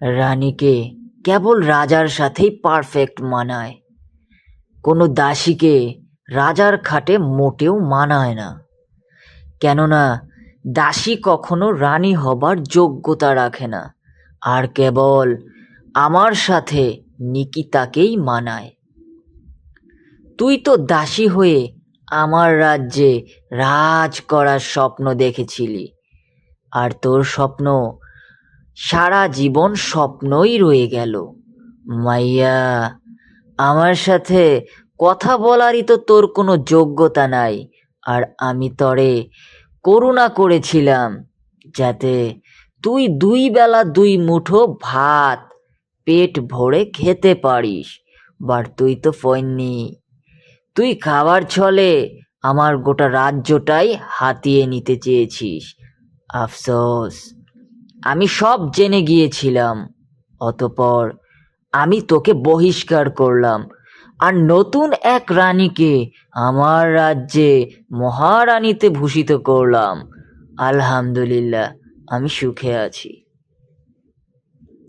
রানীকে কেবল রাজার সাথেই পারফেক্ট মানায়। কোনো দাসীকে রাজার খাটে মোটেও মানায় না। কেননা দাসী কখনো রানী হবার যোগ্যতা রাখে না, আর কেবল আমার সাথে নিকিতাকেই মানায়। তুই তো দাসী হয়ে আমার রাজ্যে রাজ করার স্বপ্ন দেখেছিলি, আর তোর স্বপ্ন সারা জীবন স্বপ্নই রয়ে গেল। মাইয়া, আমার সাথে কথা বলারই তো তোর কোনো যোগ্যতা নাই। আর আমি তরে করুণা করেছিলাম যাতে তুই দুই বেলা দুই মুঠো ভাত, পেট ভরে খেতে পারিস। বাট তুই তো ফয়নি তুই খাবার ছলে আমার গোটা রাজ্যটাই হাতিয়ে নিতে চেয়েছিস। আফসোস। আমি সব জেনে গিয়েছিলাম। অতপর আমি তোকে বহিষ্কার করলাম। আর নতুন এক রানীকে আমার রাজ্যে মহারানীতে ভূষিত করলাম। আলহামদুলিল্লাহ, আমি সুখে আছি।